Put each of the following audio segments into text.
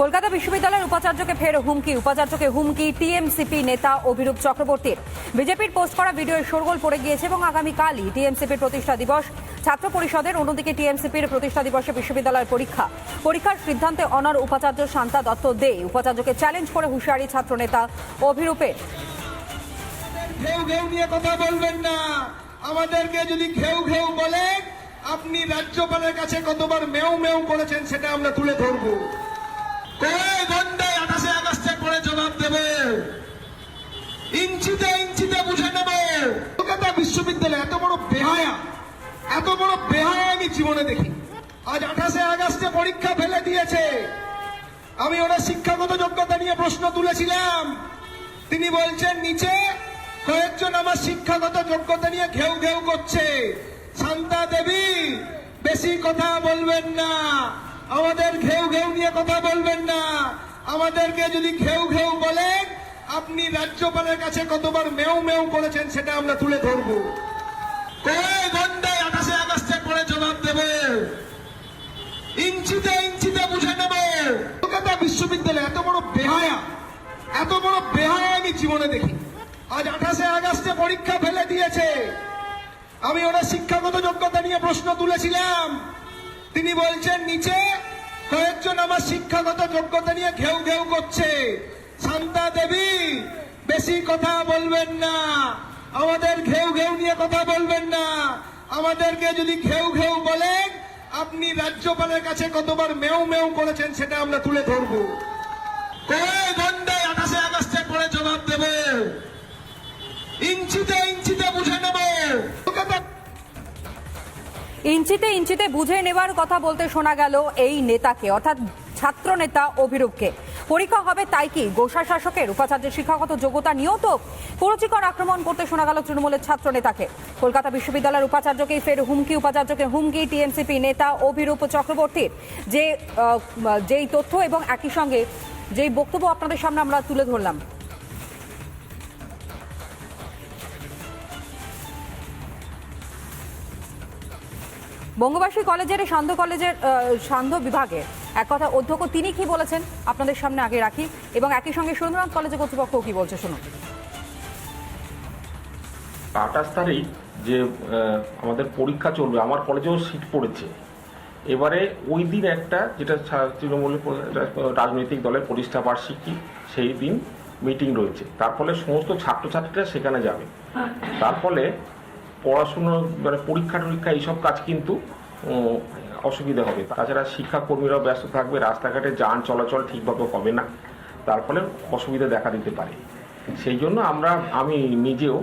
কলকাতা বিশ্ববিদ্যালয়ের উপাচার্যকে ফের হুমকি, উপাচার্যকে হুমকি, টিএমসিপি নেতা অভিরূপ চক্রবর্তীর। বিজেপির পোস্ট করা ভিডিওয় শোরগোল পড়ে গিয়েছে এবং আগামীকালই টিএমসিপির প্রতিষ্ঠা দিবস। ছাত্র পরিষদের অন্যদিকে টিএমসিপির প্রতিষ্ঠা দিবসে বিশ্ববিদ্যালয়ের পরীক্ষা। পরীক্ষার সিদ্ধান্তে অনার উপাচার্য শান্তা দত্ত দে। উপাচার্যকে চ্যালেঞ্জ করে হুঁশিয়ারি ছাত্রনেতা অভিরূপের। কথা বলবেন না। আমাদেরকে যদি ঘেউ ঘেউ বলেন আপনি রাজ্যপালের কাছে কতবার মেউ মেউ করেছেন সেটা আমরা তুলে ধরবো। কয় ঘন্টায় জবাব দেবে। ইঞ্চিতে ইঞ্চিতে বুঝে নেব। কলকাতা বিশ্ববিদ্যালয়, এত বড় বেহায়া, এত বড় বেহায়া আমি জীবনে দেখি। আজ পরীক্ষা ফেলে দিয়েছে। আমি ওরা শিক্ষাগত যোগ্যতা নিয়ে প্রশ্ন তুলেছিলাম। তিনি বলছেন, নিচে কয়েকজন আমার শিক্ষাগত যোগ্যতা নিয়ে ঘেউ ঘেউ করছে। শান্তা দেবী, বেশি কথা বলবেন না। আমাদের ঘেউ নিয়ে কথা বলবেন না। আমাদেরকে যদি ঘেউ ঘেউ বলেন, আপনি রাজ্যপালের কাছে কতবার মেউ মেউ করেছেন সেটা আমরা তুলে ধরবো। ঘন্টায় পরে জবাব ইঞ্চিতে ইঞ্চিতে বুঝে কলকাতা বিশ্ববিদ্যালয় এত বড় বেহায়া, এত বড় বেহায়া আমি জীবনে দেখি। আজ আঠাশে আগস্টে পরীক্ষা ফেলে দিয়েছে। আমি ওরা শিক্ষাগত যোগ্যতা নিয়ে প্রশ্ন তুলেছিলাম। তিনি বলছেন, নিচে কয়েকজন আমার শিক্ষাগত যোগ্যতা নিয়ে ঘেউ ঘেউ করছে। শান্তা দেবী, বেশি কথা বলবেন না। আমাদের ঘেউ ঘেউ নিয়ে কথা বলবেন না। আমাদেরকে যদি ঘেউ ঘেউ বলেন, আপনি রাজ্যপালের কাছে কতবার মেউ মেউ করেছেন সেটা আমরা তুলে ধরবো। কয় ঘন্টায় আঠাশে আগস্টে পরে জবাব দেবে? ইঞ্চিতে ইঞ্চিতে ইঞ্চিতে বুঝে নেবার কথা বলতে শোনা গেল এই নেতাকে, অর্থাৎ ছাত্র নেতা অভিরূপকে। পরীক্ষা হবে তাই কি? গোসা শাসকের উপাচার্যের শিক্ষাগত যোগ্যতা নিয়েও তো কুরুচিকর আক্রমণ করতে শোনা গেল তৃণমূলের ছাত্র নেতাকে। কলকাতা বিশ্ববিদ্যালয়ের উপাচার্যকেই ফের হুমকি, উপাচার্যকে হুমকি, টিএমসিপি নেতা অভিরূপ চক্রবর্তীর যে যেই তথ্য এবং একই সঙ্গে যেই বক্তব্য আপনাদের সামনে আমরা তুলে ধরলাম। বঙ্গবাসী কলেজের সান্ধ্য কলেজের সান্ধ্য বিভাগে এক কথা অধ্যক্ষ, তিনি কি বলেছেন আপনাদের সামনে আগে রাখি এবং একই সঙ্গে সুরেন্দ্রনাথ কলেজের কর্তৃপক্ষ কি বলছে, শুনুন। আঠাশ তারিখ যে আমাদের পরীক্ষা চলবে, আমার কলেজেও সিট পড়েছে। এবারে ওই দিন একটা, যেটা তৃণমূলের রাজনৈতিক দলের প্রতিষ্ঠা বার্ষিকী, সেই দিন মিটিং রয়েছে। তার ফলে সমস্ত ছাত্রছাত্রীরা সেখানে যাবে। তার ফলে পড়াশুনো মানে পরীক্ষা টরীক্ষা এইসব কাজ কিন্তু অসুবিধা হবে। তাছাড়া শিক্ষাকর্মীরাও ব্যস্ত থাকবে, রাস্তাঘাটে যান চলাচল ঠিকভাবে হবে না। তার ফলে অসুবিধা দেখা দিতে পারে। সেই জন্য আমরা, আমি নিজেও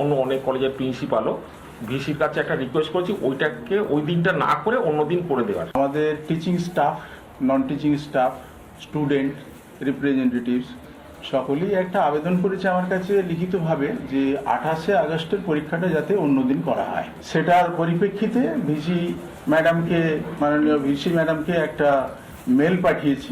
অন্য অনেক কলেজের প্রিন্সিপালও ভিসির কাছে একটা রিকোয়েস্ট করেছি, ওইটাকে ওই দিনটা না করে অন্য দিন করে দেওয়ার। আমাদের teaching staff non teaching staff student representatives সকলেই একটা আবেদন করেছে আমার কাছে লিখিতভাবে যে আঠাশে আগস্টের পরীক্ষাটা যাতে অন্যদিন করা হয়। সেটার পরিপ্রেক্ষিতে ভিসি ম্যাডামকে, মাননীয় ভিসি ম্যাডামকে একটা মেল পাঠিয়েছি।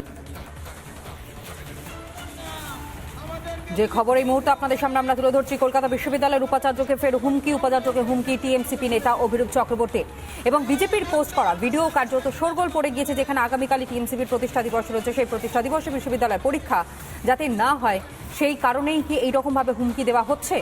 যে খবর এই মুহূর্তে আপনাদের সামনে আমরা তুলে ধরছি, কলকাতা বিশ্ববিদ্যালয়ের উপাচার্যকে ফের হুমকি, উপাচার্যকে হুমকি, টিএমসিপি নেতা অভিরূপ চক্রবর্তী এবং বিজেপির পোস্ট করা ভিডিও কার্যত শোরগোল পড়ে গিয়েছে যেখানে আগামীকালই টিএমসিপির প্রতিষ্ঠা দিবস রয়েছে। সেই প্রতিষ্ঠা দিবসে বিশ্ববিদ্যালয়ের পরীক্ষা যাতে না হয়, সেই কারণেই কি এইরকমভাবে হুমকি দেওয়া হচ্ছে?